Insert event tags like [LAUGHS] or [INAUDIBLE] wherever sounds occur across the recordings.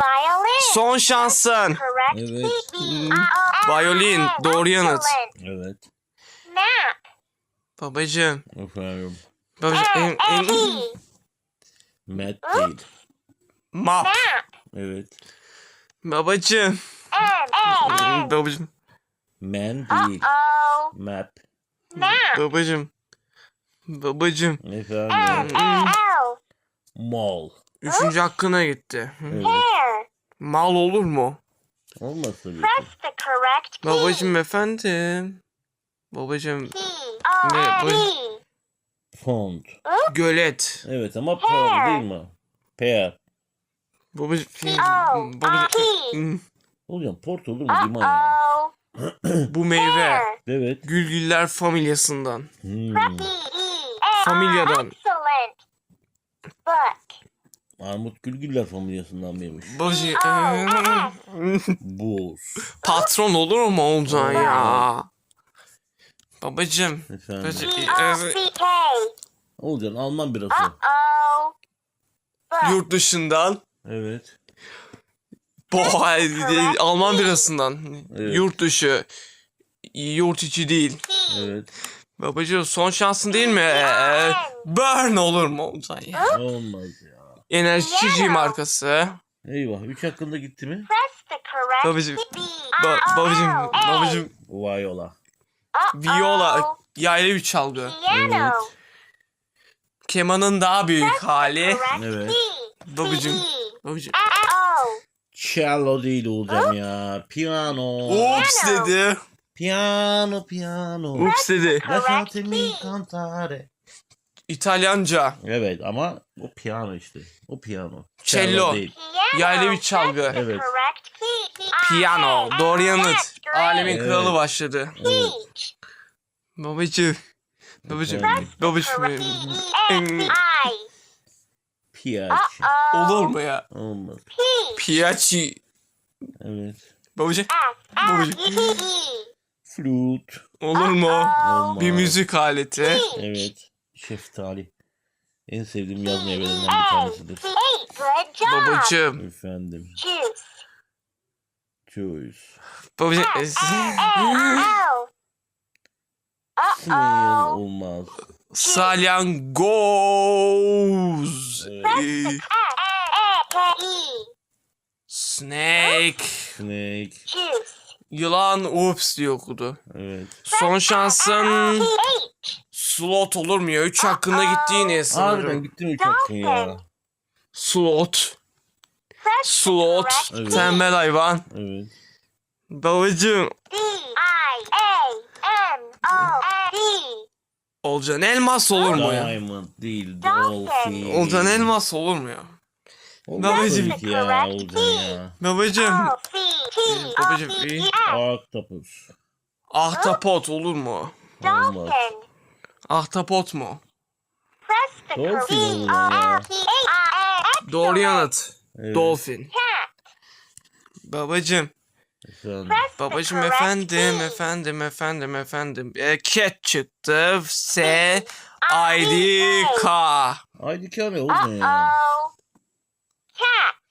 Violin. Son şansın. Evet. key. Violin, doğru yanıt. Evet. Babacım. Efendim. Babacım. em- em-. Matt değil. map. Evet. Babacım. Babacım. Man değil. Map. Babacım. Babacım. Efendim. M-A-L. Mall. Üçüncü hakkına gitti. Evet. Mal olur mu? Olmaz tabii ki. Press the correct key. Babacım efendim. Babacım. P. Ne, bu- E. Font. Gölet. Evet ama pearl değil mi? Pear. Babacım. O. Babacım. Hı. Hocam port olur mu liman ya? Uh-oh. [CLEARS THROAT] Bu meyve. Evet. Gülgüller familyasından. Hmm. P-E-A. Familyadan. Excellent. Book. Armut Gülgüller familyasından mıymış? Babacım. Buz. Patron olur mu olacaksın ya? Babacım. Efendim. Babacım. B-O-C-K. Olcan Alman birası. Yurt dışından. Evet. Bu Alman birasından. Evet. Yurt dışı. Yurt içi değil. Evet. Babacığım son şansın değil mi? Burn olur mu olacaksın ya? Olmaz ya. Enerji içeceği markası. Eyvah. Üç hakkında gitti mi? Babacım. Ba babacığım. B-O-O-A. Babacığım. Viola. Uh-oh. Viola. Yaylı bir çalgı. Piano. Kemanın daha büyük hali. Evet. Babacığım. O. Cello değil Olcan ya. Piano. Ups dedi. Piano piano. Ups dedi. Lasciatemi cantare. İtalyanca. Evet ama o piyano işte. O piyano. Cello. değil. Yaylı bir çalgı. Evet. Piyano. Doğru yanıt. Alemin Evet. kralı başladı. Evet. Babacığım. Babacığım. Efendim? Babacığım. Piyaç. Uh-oh. Olur mu ya? Olmaz. Peach. Piyaçi. Evet. Babacığım. F. Babacığım. F-E-E. Flute. Olur mu? Olmaz. Bir müzik aleti. Evet. Şeftali. En sevdiğim yaz meyvelerinden bir tanesidir. Babacığım. Efendim. Juice. Juice. Snail Uh-oh. olmaz. Salyangoz. Evet. Snake. Snake. Juice. Yılan ups diye okudu. Evet. Son şansın slot olur mu ya? Üç hakkında gitti yine Harbiden sanırım. gitti mi üç hakkın ya? Slot. Slot. Evet. Tembel hayvan. Evet. Babacığım. D-I-A-M-O-D. Olcan elmas olur mu ya? Diamond değil. Dolphin. Olcan elmas olur mu ya? Olmaz Babacım. ki ya Olcan ya. Babacığım. O-C-T. Babacığım, iyi. Octopus. Ahtapot olur mu? Olmaz. Dolphin. Ahtapot mu? Press the Dolphin ya. D-O-L-P-H. Doğru yanıt. Evet. Dolphin. Cat. Babacığım. Efendim. Correct efendim efendim efendim efendim. E, cat çıktı. S I D K. Haydi Olcan ya. Uh-oh.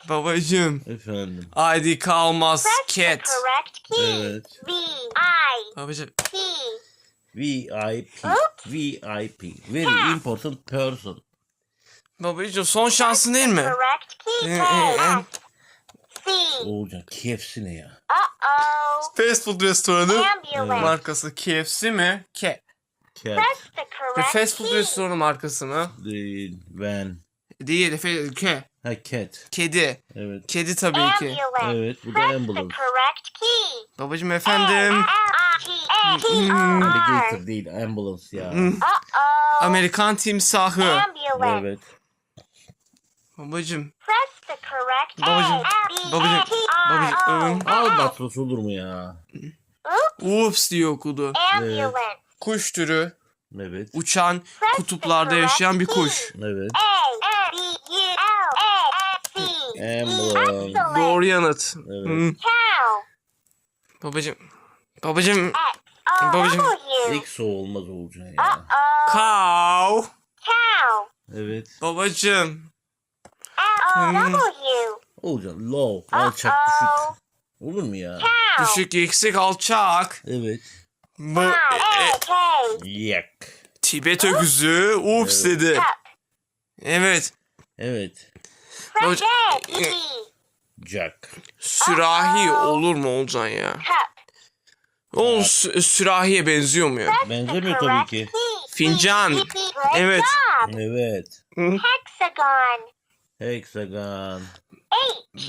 Cat. Babacığım. Efendim. I D K olmaz. Press the Cat. correct key. Evet. V-I-P. Babacığım. VIP. VIP. Very important person. Babacığım son şansın değil mi? Correct key. Eh, eh, eh. K. C. Olcan KFC ne ya? Uh-oh. Fast food restoranı Ambulance. markası KFC mi? K. Cat. The correct fast food key. restoranı markası mı? Değil. Van. Değil. Fe- K. Ha cat. Kedi. Evet. Kedi tabii ki. Evet bu da key. Babacığım efendim. A-L-T-A-T-O-R. Alligator değil ambulance ya. Hmm. Amerikan timsahı. Ambulance. Evet. Correct Babacığım, A. babacığım, babacığım, ıı. Albatros olur mu ya? Ups diye okudu. Ambulance. Kuş türü. Evet. Uçan kutuplarda yaşayan bir kuş. Evet. Ambulance. Doğru yanıt. Evet. Babacığım. Babacığım. O Babacığım. W. Exo olmaz Olcan ya. Cow. Cow. Evet. Babacığım. L-O-W. Olcan low. Alçak düşük. Olur mu ya? Düşük, yüksek, alçak. Evet. Bu e, e, Yak. Tibet öküzü ups dedi. Evet. Evet. Babacım, Jack. sürahi olur mu Olcan ya? O sü- sürahiye benziyor mu ya? Benzemiyor tabii ki. Fincan. Evet. Evet. Hexagon. Hexagon.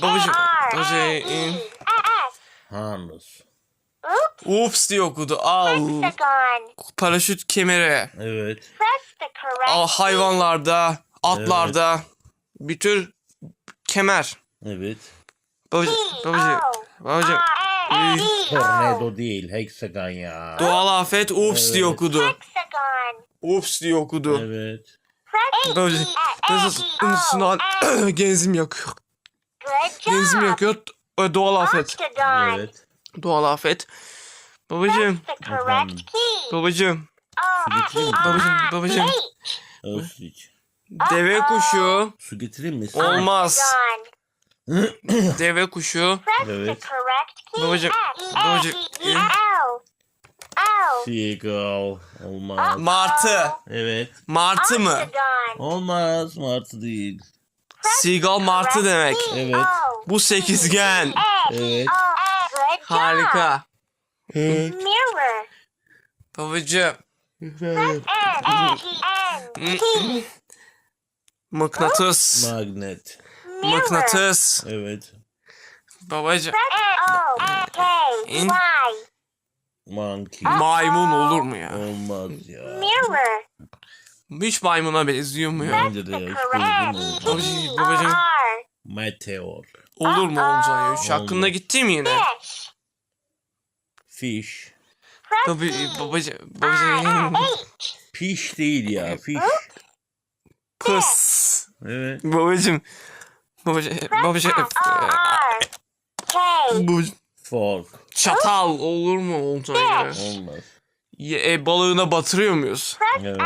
Babacım, babacım, E. e, S. Harness. ups diye okudu. Al. Hexagon. Paraşüt kemeri. Evet. Al hayvanlarda, atlarda bir tür kemer. Evet. Babacım, babacım, babacım. Tornado değil. Hexagon ya. Doğal afet ups diye Evet. okudu. Hexagon. Ups diye okudu. Evet. Babacım, nasıl ısınan [CLEARS THROAT] genzim yakıyor. Good Genzim job. yakıyor. e, Doğal afet. Octagon. Evet. Doğal afet. Babacım, Press the correct key. babacım, O. Su getireyim mi? babacım, babacım. H. Ostrich. Deve kuşu Su getireyim mi? olmaz. [CLEARS THROAT] Deve kuşu. Evet. S. babacım. E. L. L. Seagull. Olmaz. Martı. Evet. Martı mı? Olmaz. Martı değil. Seagull martı demek. Evet. O. Bu sekizgen. E. Evet. Harika. Evet. Mirror. Babacım. Mıknatıs. Magnet. Mıknatıs. Evet. Babacım. In. Monkey. Maymun olur mu ya? Olmaz ya. Mirror. Hiç maymuna benziyor mu ya? Bence de ya. Hiç. Babacım, babacım. R. Meteor. Olur mu Olcan ya? Olmaz. hakkında gitti mi yine? Fish. Fish. Tabii E. babacım. I. Babacım. H. Fish değil ya. Fish. Pıs. Evet. Babacım. Babacım. Babacım. K. Babacım. Fork. Çatal olur mu Olcan ya? Olmaz. Ye, e, balığına batırıyor muyuz? Evet.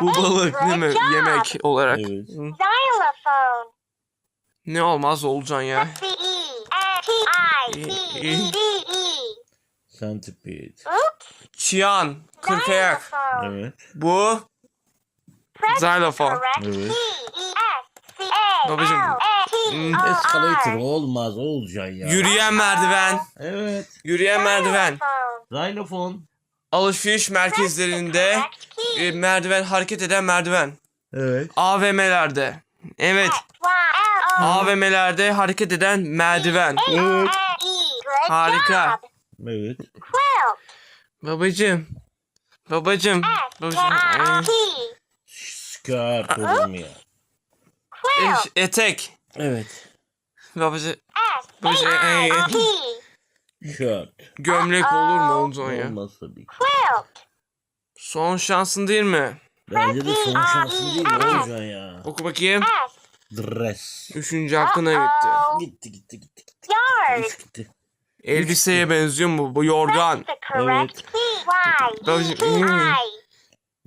Bu balık değil mi? Yemek olarak. Evet. Xylophone. Ne olmaz Olcan ya? E. E. E. Centipede. Çiyan. Kırk ayak. Xylophone. Evet. Bu. Xylophone. Evet. E. A. Babacım. T. Hmm. Escalator olmaz. Olacaksın ya. Yürüyen merdiven. Evet. Yürüyen merdiven. Xylophone. Xylofon. Alışveriş merkezlerinde e, merdiven hareket eden merdiven. Evet. AVM'lerde. Evet. AVM'lerde hareket eden merdiven. Evet. E. Harika. Evet. Babacım. Babacım. Babacım. Mu ya? Quilt. E, etek. Evet. K. I. e, T. Shirt. gömlek olur mu Olcan ya? Olmaz tabii ki. Quilt. Son şansın değil mi? Bence de son şansın değil mi olacaksın ya? Oku bakayım. Dress. Üçüncü hakkına gitti. Gitti gitti gitti. gitti. Yard. Üç gitti. Elbiseye benziyor mu bu yorgan? Press the correct key. I.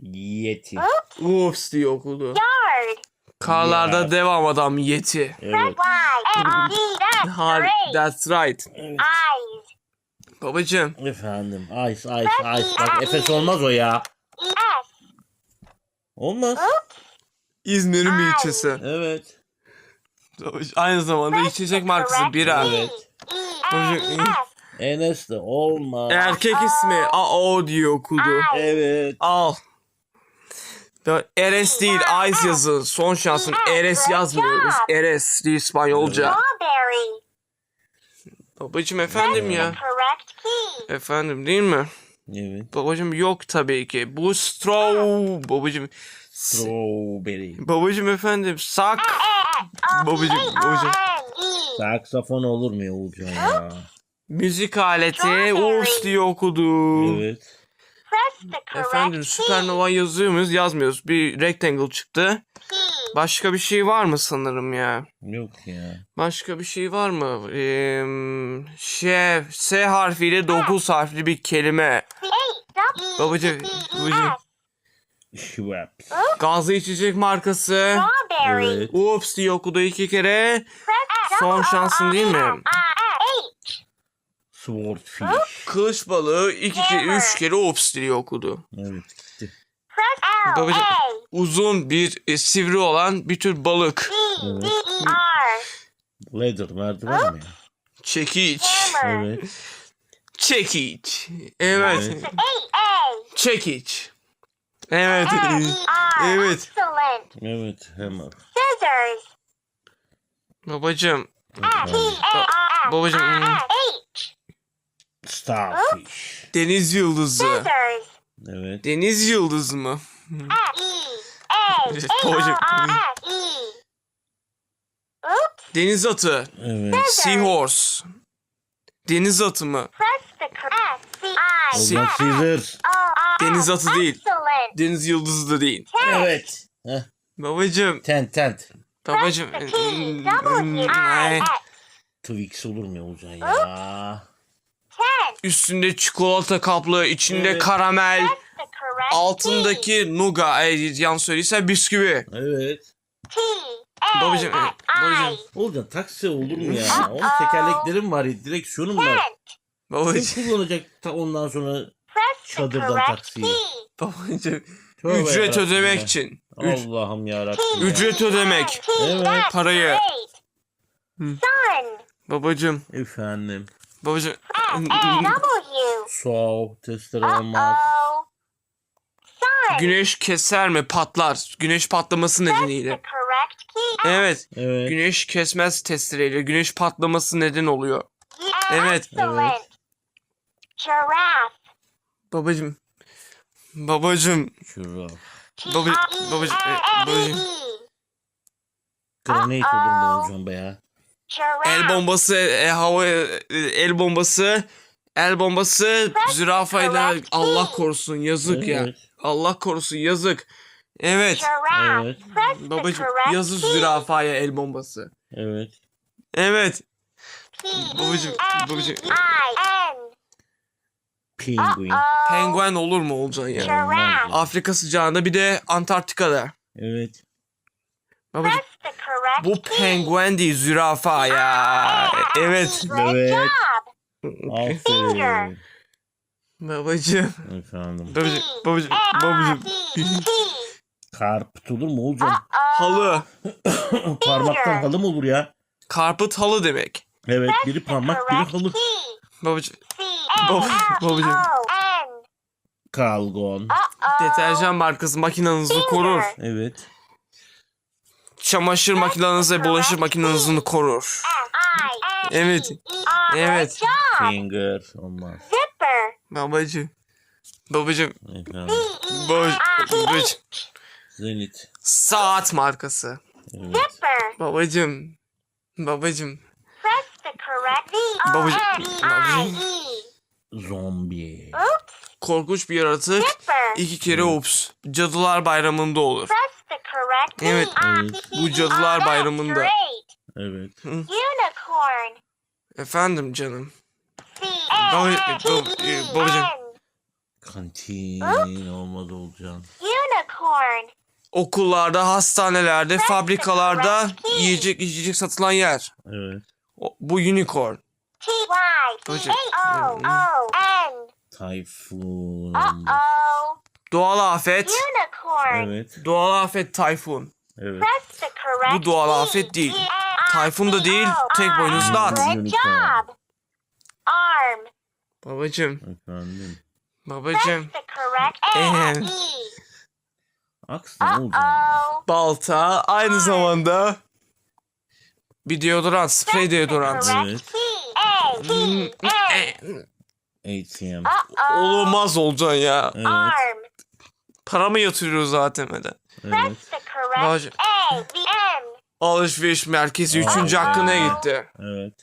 Yeti. Ups diye okudu. Yard. Karlarda Ya. devam adam Yeti. Evet. D. That's Har great. that's right. Evet. Babacım. Efendim. Ice ice ice. Bak Efes olmaz o ya. E. Olmaz. İzmir'in bir ilçesi. Evet. Aynı zamanda içecek markası bira. Evet. E. S. Enes de olmaz. Erkek ismi A-O diye okudu. Evet. Al. Eres değil, Ice yazın. Son şansın. Eres yazmıyoruz. Eres değil İspanyolca. Strawberry. Babacım efendim ya. Efendim değil mi? Evet. Babacım yok tabii ki. Bu straw. Babacım. Strawberry. Babacım efendim. Sak. Babacım, babacım. O-N-E. Saksafon olur mu ya? Müzik aleti. Urs diye okudu. Evet. Efendim süpernova yazıyor muyuz? Yazmıyoruz. Bir rectangle çıktı. Başka bir şey var mı sanırım ya? Yok ya. Başka bir şey var mı? Ee, şey, S harfiyle 9 harfli bir kelime. C-A-W-E-T-S. Babacım, babacım. Schweppes. Gazlı içecek markası. Strawberry. Evet. Ups diye okudu iki kere. Son şansın değil mi? Swordfish. Kılıç balığı iki kere, üç kere ops diye okudu. Evet gitti. Babacım. Uzun bir e, sivri olan bir tür balık. Evet. Ladder merdiven mi? Çekiç. Evet. Çekiç. Evet. Evet. Çekiç. Evet. L. E. Evet. Excellent. Evet hammer. Scissors. Babacım. Evet. Babacım. Starfish. Deniz yıldızı. Evet. Deniz yıldızı mı? E. E. [LAUGHS] Deniz atı. Evet. Seahorse. Deniz atı mı? Ozan Caesar. O. R. Deniz atı değil. Deniz yıldızı da değil. Evet. Heh. Babacım. Tent tent. Babacım. Twix olur mu ya Ozan ya? Üstünde çikolata kaplı, içinde Evet. karamel, altındaki nuga, e, yan söyleyse bisküvi. Evet. T. A. Babacım, X. babacım. I. Ozan taksi olur mu ya? Onun tekerleklerim var ya. Direksiyonum var. Kim Babacım. kullanacak ta ondan sonra Çadırdan taksiyi. Babacım. Tövbe Ücret yarabbim ödemek ya. için. Üc- Allah'ım yarabbim. ya. Ücret ödemek. T. Evet. Parayı. Babacım. Efendim. Babacım. Soğuk testleri olmaz. Güneş keser mi? Patlar. Güneş patlaması nedeniyle. Evet. Evet. Güneş kesmez testereyle. Güneş patlaması neden oluyor. Evet. Evet. Babacım. Babacım. Şurada. Baba, babacım. e, babacım. Granate olur mu Ozan be ya? El bombası, e, hava, e, el bombası, el bombası zürafayla Allah korusun yazık ya. Evet. Allah korusun yazık. Evet. Evet. Babacım yazık zürafaya el bombası. Evet. Evet. Babacım, babacım. Penguin. Penguen olur mu olacaksın ya? Afrika sıcağında bir de Antarktika'da. Evet. Babacım Press the correct bu penguen değil zürafa ya. Evet. Evet. Aferin. Babacım. Efendim. Babacım. Babacım. Babacım. R. T. T. Karput olur mu? Uh-oh. Halı. [COUGHS] Parmaktan halı mı olur ya? Karput halı demek. Evet. Biri parmak biri halı. Babacım. Babacım. Kalgon. Deterjan markası makinenizi korur. Evet. Çamaşır makinenizi ve bulaşık makinenizi korur. Evet. E. Evet. Finger. Olmaz. Zipper. Babacım. Babacım. Babacım. E. Zenit. Saat markası. Evet. Zipper. Babacım. Babacım. Press the correct V. O. Babacım. N. E. Babacım. I. E. Zombi. Oops. Korkunç bir yaratık. Zipper. İki kere ups. Cadılar bayramında olur. Evet. E. Bu Cadılar R. Bayramı'nda. Evet. Unicorn. Efendim canım. Baba-. E. babacım. N. Kantin olmaz olacaksın. Unicorn. Okullarda, hastanelerde, fabrikalarda yiyecek içecek satılan yer. Evet. Bu unicorn. T. Y. T. A. O. O. N. Tayfun olmaz. Uh-oh. Doğal afet. Unicorn. Evet. Doğal afet tayfun. Evet. Press the correct Bu doğal afet değil. Tayfun da değil, tek boynuzlu at. Good job. Arm. Babacım. Efendim. Press Babacım. the correct Ehem. A. E. Aks ne olacak? Uh-oh. Balta aynı zamanda bir deodorant, sprey Press the deodorant. Evet. Hmm. N. ATM. Olmaz olacaksın ya. Evet. Arm. Para mı yatırıyoruz ATM'den? Evet. Babacım. N. Alışveriş merkezi Aa, üçüncü evet. hakkına gitti. Evet.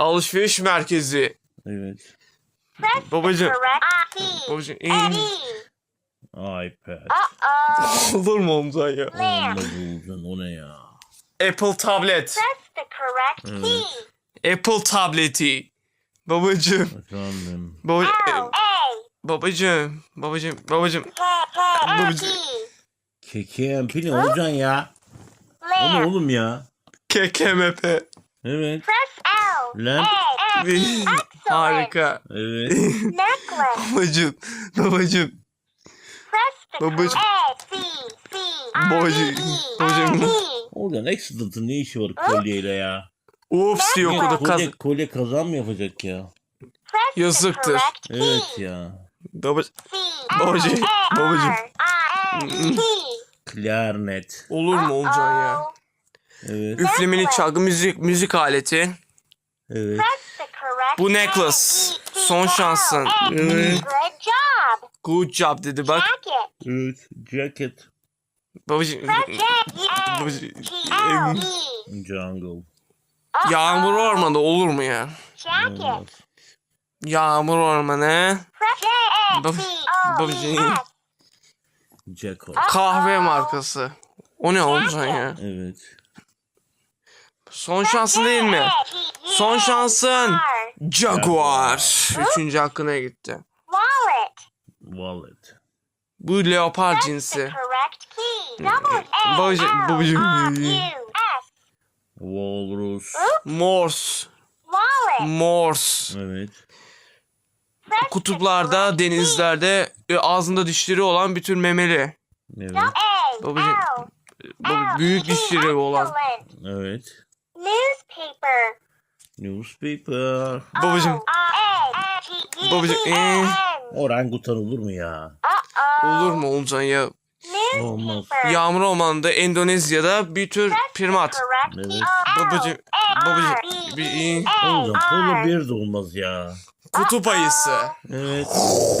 Alışveriş merkezi. Evet. Babacım. Babacım. N. ee, iPad. Uh-oh. [LAUGHS] Olur mu olacaksın ya? Olacaksın o ne ya? Apple tablet. Press the correct key. Apple tableti. Babacım. Efendim. Baba, L. A. babacım. Babacım. Babacım. Babacım. KKMP ne olacaksın ya? O ne oğlum ya? KKMP. Evet. Lamp. N. Excellent. Harika. Evet. Babacım. Babacım. Babacım. I. Babacım. Babacım. E. Olcan Excellent'ın ne işi var kolyeyle ya? Ups diyor okudu kaz. kolye, kazan mı yapacak ya? Yazıktır. Evet ya. Babacım. Babacım, babacım. Klarnet. Olur mu Olcan ya? Evet. Üflemeli çalgı müzik müzik aleti. Evet. Bu necklace. E. Son L. şansın. Evet. Good job. Dedi bak. Jacket. Evet. Jacket. Babacım. E. Babacım. E. Jungle. Yağmur ormanı olur mu ya? Jacket. Yağmur ormanı. Babacığım. S. Jackal. Kahve markası. O ne Olcan ya? Evet. Son şansın değil mi? Son şansın. Jaguar. Üçüncü hakkına gitti. Wallet. Wallet. Bu leopar cinsi. R, U, S. Walrus. Morse. Wallet. Morse. Evet. Kutuplarda, denizlerde e, ağzında dişleri olan bir tür memeli. Evet. A. Babacım, L, Baba, büyük dişleri olan. Evet. Newspaper. Newspaper. Babacım. Babacım, E, ee. Orangutan olur mu ya? Olur mu Olcan ya? Olmaz. Newspaper. Yağmur ormanında Endonezya'da bir tür primat. Evet. Babacım, babacım, R, bir Olcan polo R. bir de olmaz ya. Kutup ayısı. Evet.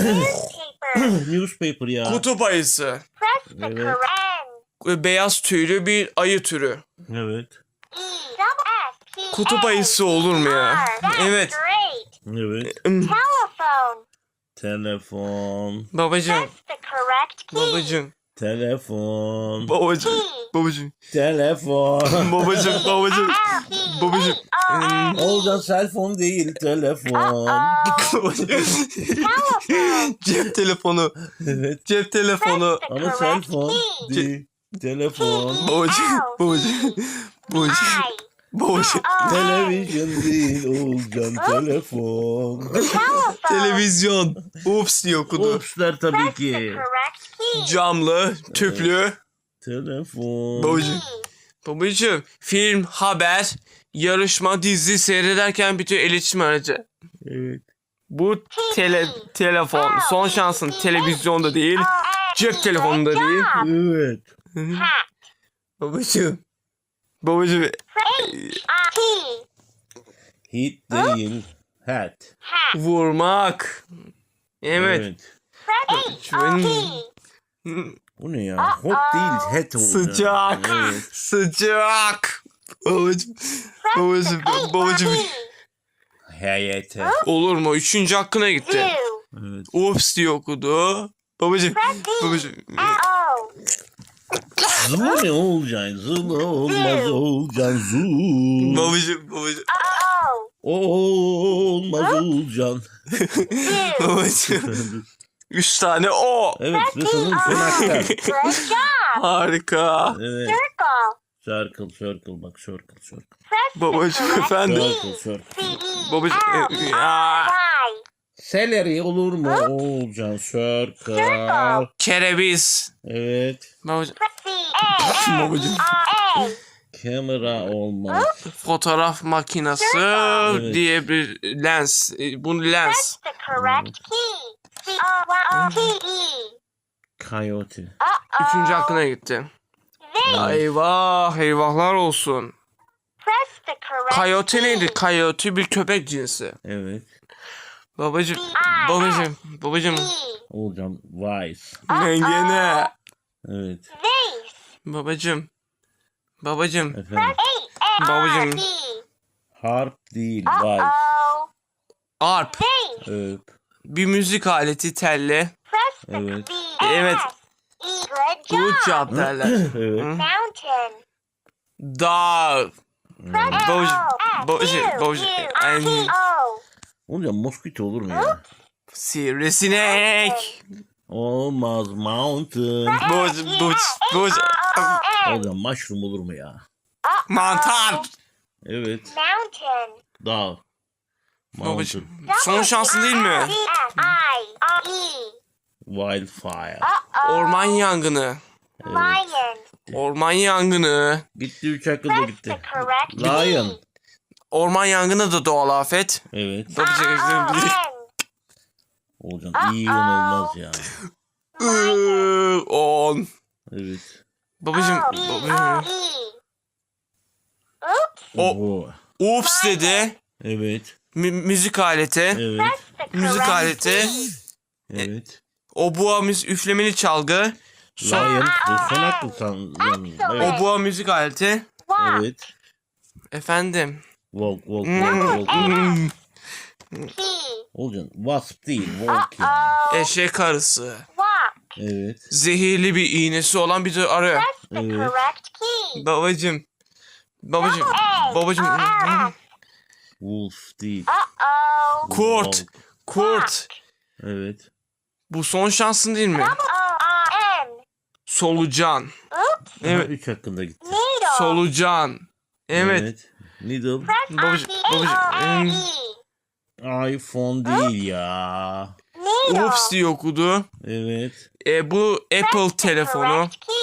Newspaper. [COUGHS] Newspaper ya. Kutup ayısı. Evet. Beyaz tüylü bir ayı türü. Evet. E. Kutup ayısı olur mu ya? [LAUGHS] Evet. great. Evet. Telephone. Telefon. Babacım, correct key. babacım, Telefon. babacım, babacım, Telefon. [LAUGHS] babacım, babacım, babacım. Olcan cellphone değil telefon. [LAUGHS] Cep telefonu, Evet. cep telefonu. Ama cellphone değil. Telefon. Babacım, babacım, babacım, babacım. Televizyon değil Olcan telefon. Televizyon. Ups diye okudu. Upslar tabii ki. Camlı, tüplü. Telefon. Babacım, babacım. Film, haber, yarışma, dizi seyrederken bütün iletişim aracı. Evet. Bu tele, telefon. Son şansın televizyonda değil. Cep telefonunda değil. Evet. Hat. Babacım. Babacım. H. T. Hit değil. Hat. Hat. Vurmak. Evet. Press H. O. Benim- T. Bu ne ya? Hot değil. Hat oldu. Sıcak. Evet. Sıcak. Babacım. Babacım. Babacım. Hayete. Olur mu? Üçüncü hakkına gitti. Evet. Ups diye okudu. Babacım. Babacım. Zılı ne olacaksın? Zılı olmaz olacaksın. Zul. Babacım. Babacım. Olmaz olacaksın. Babacım. Üç tane o. Evet ve sonun son hakkı. Good job. Harika. Evet. Circle. Circle circle bak circle circle. Babacım efendim. Circle circle. Babacım. Celery olur mu? Olacaksın circle. Kereviz. Evet. Babacım. Babacım. [LAUGHS] Kamera olmaz. Fotoğraf makinesi Evet. diye bir lens. E, Bu lens. The correct key. C. O. Y. O. T. E. Coyote. Üçüncü hakkına gitti. Vase. Eyvah, eyvahlar olsun. Press the correct Coyote neydi? Coyote bir köpek cinsi. Evet. Babacım, babacım, babacım. E. Olacaksın wise. Mengene. Evet. Babacım. Babacım. Efendim. Babacım. Harp değil wise. Uh-oh. Arp. Evet. Bir müzik aleti the Evet. Evet. Good job. derler. [COUGHS] evet. Mountain. Dağ. Babacım, babacım, babacım. U. Ay, T. O. Olacaksın mosquito olur mu ya? Sivrisinek. Olmaz mountain. Babacım, babacım, babacım. O. O. N. Olacaksın mushroom olur mu ya? Mantar. Evet. Mountain. Dağ. Mountain. Babacım. Son şansın değil mi? I E. Wildfire. Orman yangını. Lion. Orman yangını. Gitti 3 hakkında Press gitti. the correct Lion. Orman yangını da doğal afet. Evet. Babacım. R-O-N. Olcan iyi yan olmaz ya. Iıı, On. Evet. Babacım. Babacım. Oops. O ups dedi. Evet. Mü- müzik aleti. Evet. Müzik aleti. key. Evet. Obua müzik üflemeli çalgı. Son, Lion. Son sanırım. Evet. obua müzik aleti. Evet. Efendim. Walk walk walk walk. Olcan wasp değil walk ya. Uh-oh. Eşek arısı. Walk. Evet. Zehirli bir iğnesi olan bir de arı. Evet. correct key. Babacım. Babacım. Babacım. Wolf değil. Uh-oh. Kurt. Walk. Kurt. Evet. Bu son şansın değil mi? O-R-N. Solucan. Oops. Evet. 3 hakkında gitti. Needle. Solucan. Evet. Needle. Babacım. Babacım. R-E. iPhone değil ya. Ups diye okudu. Evet. E, bu Apple telefonu. correct key.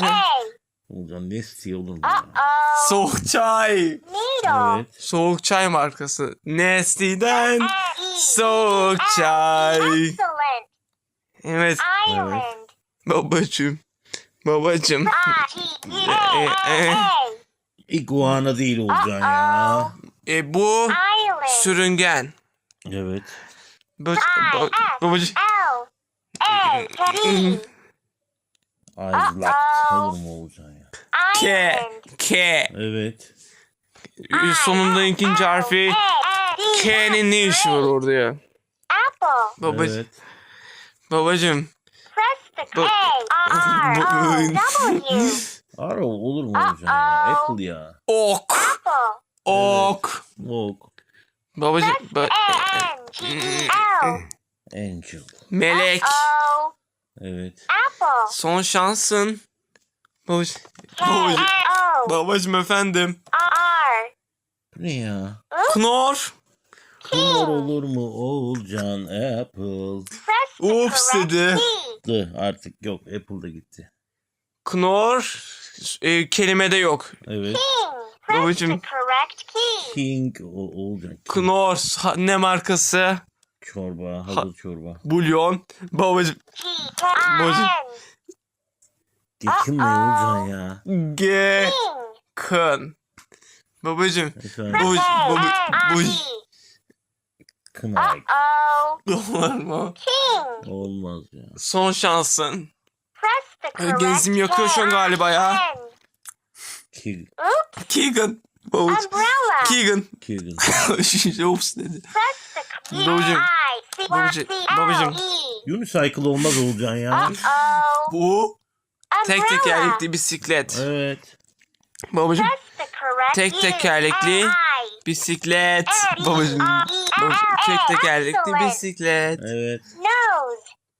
Evet. Olcan Nesty olur mu ya? Uh-oh. Soğuk çay. Evet. Soğuk çay markası. Nesty'den S-E-E. soğuk çay. Evet. Babacım. Babacım. Iguana değil Olcan ya. E, bu Island. sürüngen. Evet. Babacım. L. N. T. Island olur mu Olcan ya? K. Island. K. Evet. Sonunda ikinci harfi A. K'nin ne işi var orada ya? Apple. Babacım. Evet. Babacım. Press the K. R. O. W. [LAUGHS] [LAUGHS] Arrow olur mu Olcan ya? Apple ya. Ok. Ok. Walk. Babacım. Ba-. E. L. Angel. Melek. Evet. Apple. Son şansın. Babacım. Babacım. Efendim. R. Bu ne ya? Knor. Bunlar olur mu Olcan? Apple. Ups dedi. artık yok. Apple da gitti. Knor. E, kelimede yok. Evet. Babacım. the correct key. King o, Olcan. King. Knor. ha- Ne markası? Çorba. Hazır çorba. Bulyon. Babacım. Babacım. N. Getirme Olcan ya. G. King. Kın. Babacım. Efendim. Babacım. Babacım. N. Babacım. G. Knight. Uh-oh. Olur mu? King. Olmaz ya. Son şansın. Genzim yakıyor şu an galiba ya. Keegan. Babacım. Umbrella. Keegan. Keegan. Ups dedi. Press the key. Babacım. Babacım. Babacım. E. Unicycle olmaz Olcan ya. Bu tek tekerlekli bisiklet. Evet. Babacım. Tek tekerlekli I. bisiklet. Babacım. E. Babacım. Tek tekerlekli bisiklet. Evet.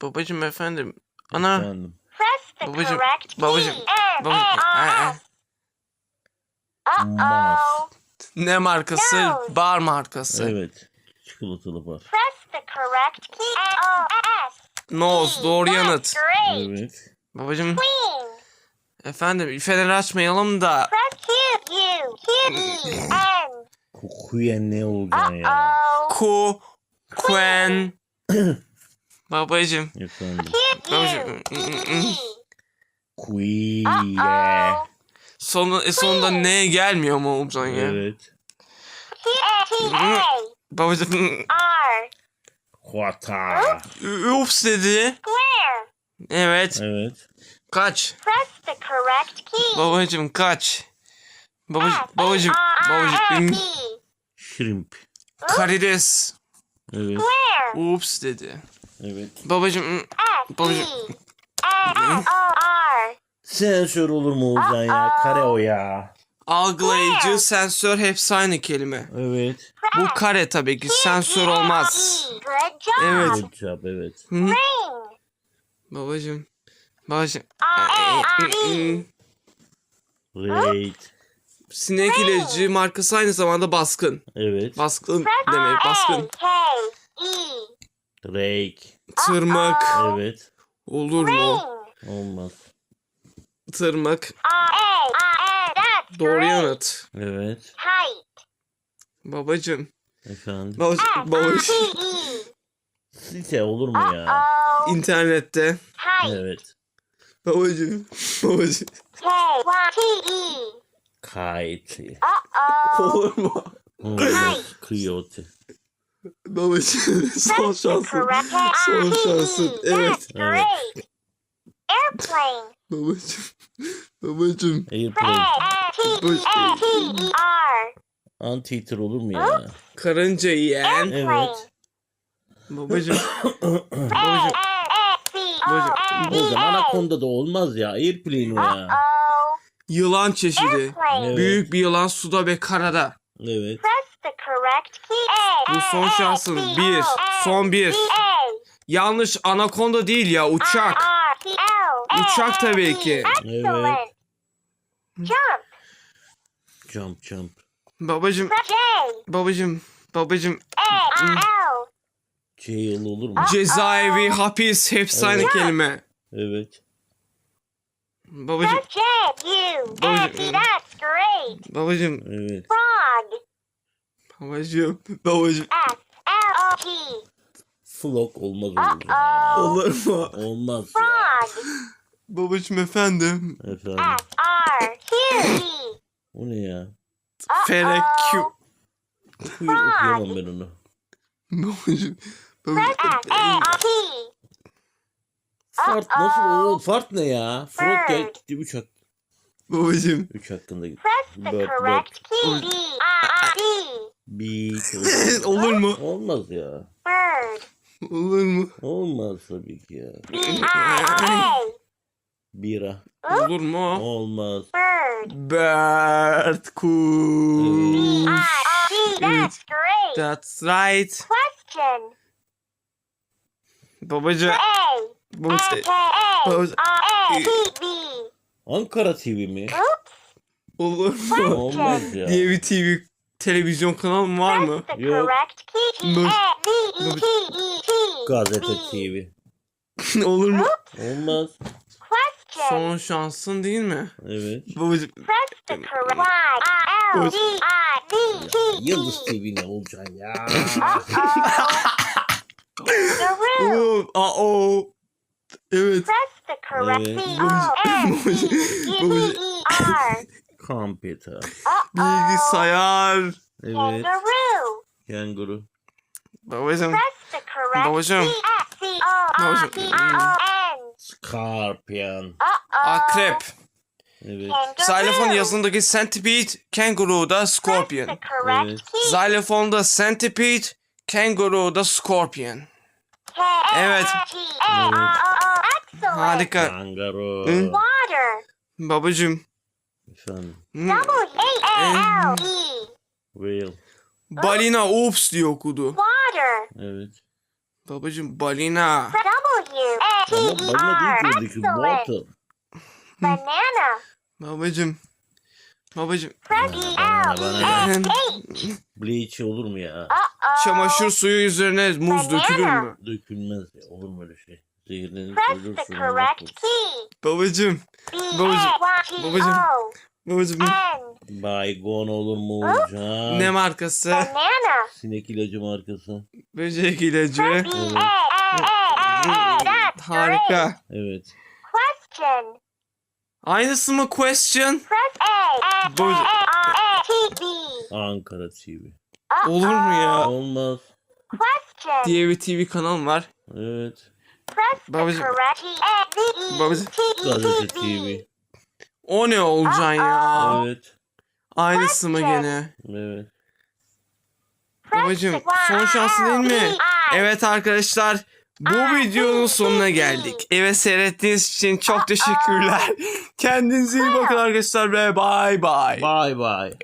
Babacım efendim. Ana. Efendim. Press the Babacım, correct key. babacım, N. babacım, A. aa, R. S. Uh-oh. Ne markası? Nose. Bar markası. Evet. Çikolatalı var. Press the correct key. N. O. S. Nose. Doğru That's yanıt. Great. Evet. Babacım. Queen. Efendim feneri açmayalım da. Press Q. U. Q. E. N. Kokuyen ne Olcan ya? Ku. Quen. [COUGHS] Babacım. Efendim. Q. U. Babacım. Q. E. Kuye. Uh-oh. Sonu, e, sonunda ne gelmiyor mu Umzan ya? Evet. Q. T. A. Babacım. R. Hata. Ups dedi. Square. Evet. Evet. Kaç. Press the correct key. Babacım kaç. Babacım. S. Babacım. A. R. S. Babacım. E. Shrimp. Karides. Evet. Square. Ups dedi. Evet. Babacım. S. Babacım. T. Sensör olur mu Olcan ya? Kare o ya. Algılayıcı, sensör hepsi aynı kelime. Evet. Bu kare tabii ki sensör olmaz. Evet. Good job evet. Hı? Babacım. Babacım. Great. Sinek ilacı markası aynı zamanda baskın. Evet. Baskın demek baskın. K E. Rake. Tırmık. Evet. Olur mu? Olmaz. Tırmık. N. That's Doğru yanıt. Evet. Babacım. Efendim. Babacım. R babacım. E. Site olur mu ya? İnternette. Evet. Babacım. Babacım. K Y T E. Kite. Uh-oh. Olur mu? Olmaz. Coyote. Babacım. Son şansın. Son şansın. Evet. Great. Airplane. Babacım. Babacım. Airplane. K-A-T-E-R. Anti-iter olur mu ya? Karınca yiyen. Evet. Babacım. [COUGHS] Babacım. O zaman anakonda da olmaz ya. Airplane o ya. Yılan çeşidi. Airplane. Evet. Büyük bir yılan suda ve karada. Evet. Press the correct key. A, Bu son A, şansın. A, Bir. Son bir. Yanlış anakonda değil ya uçak. Uçak A, tabii ki. Excellent. Jump. Jump jump. Babacım. Babacım. Babacım. Jail olur mu? Cezaevi, hapis hepsi aynı Evet. kelime. Evet. Babacım. Babacım. Great. Babacım. Evet. Frog. Babacım. Babacım. S, L, O, G. Flock olmaz olur. Olur mu? Olmaz ya. Frog. Babacım efendim. Efendim. S, R, Q, E. O ne ya? Okuy- Okuyamam ben onu. Babacım. Press Babacım. S, A, R, T. Fart nasıl Uh-oh. o? Fart ne ya? Frog ya gitti 3 hak. Babacım. 3 hakkında gitti. Press the Bird, correct key. Bird. B, I, I, D. Beak. Olur mu? Olmaz ya. Bird. Olur mu? Olmaz tabii ki ya. Bira. Olur mu? Olmaz. Bird. D. That's great. That's right. Question. Babacım. A. Babacım. A, K, A. Babacım. R, A, T, B. Ankara TV mi? Olur mu? Olmaz ya. diye bir TV televizyon kanalı mı var mı? Yok. A, E, E, T. Gazete. TV. [LAUGHS] Olur mu? Olmaz. Son şansın değil mi? Evet. Babacım. E. Yıldız TV ne olacaksın ya? Oo, aa, o. Evet. Press the correct Evet. C, O, N, E, U, E, R. [LAUGHS] Computer. Uh-oh. Bilgisayar. Evet. Kangaroo. Kanguru. Babacım. Press the correct Babacım. N. Scorpion. Akrep. Evet. Kangaroo. Xylofon yazısındaki centipede, kanguru da scorpion. Press the correct Evet. key. Xylofonda centipede, kanguru da scorpion. Evet. T, A, R, O, O. Excellent. Harika. Kangaroo. Babacım. Efendim. hmm, W, A, L, E. Whale. Balina oops diye okudu. Water. Evet. Babacım balina. W, A, T, Ama E, bana R. değil ki Excellent. water. Banana. Babacım. Babacım. Banana, L. E. Bleach olur mu ya? Uh-oh. Çamaşır suyu üzerine muz dökülür mü? Dökülmez ya. Olur mu öyle şey? The ölürsün. correct key. Babacım. B, Babacım, babacım. O, Babacım. Baygon olur mu Uğurcan? Ne markası? Banana. Sinek ilacı markası. Böcek ilacı. Great. Harika. Evet. Question. Aynısı mı question? Press A, A, K, Babacım. A, R, T, B. Ankara TV. Olur mu ya? Olmaz. Question. Diye bir TV kanal var. Evet. Babacım. E, Babacım. E, Gazete. TV. O ne olacaksın ya? Evet. Aynısı mı gene? Evet. Babacım son Y, şansın değil mi? D, I. Evet arkadaşlar bu videonun sonuna geldik. Evet seyrettiğiniz için çok teşekkürler. [LAUGHS] Kendinize iyi bakın arkadaşlar ve bye bye. Bye bye.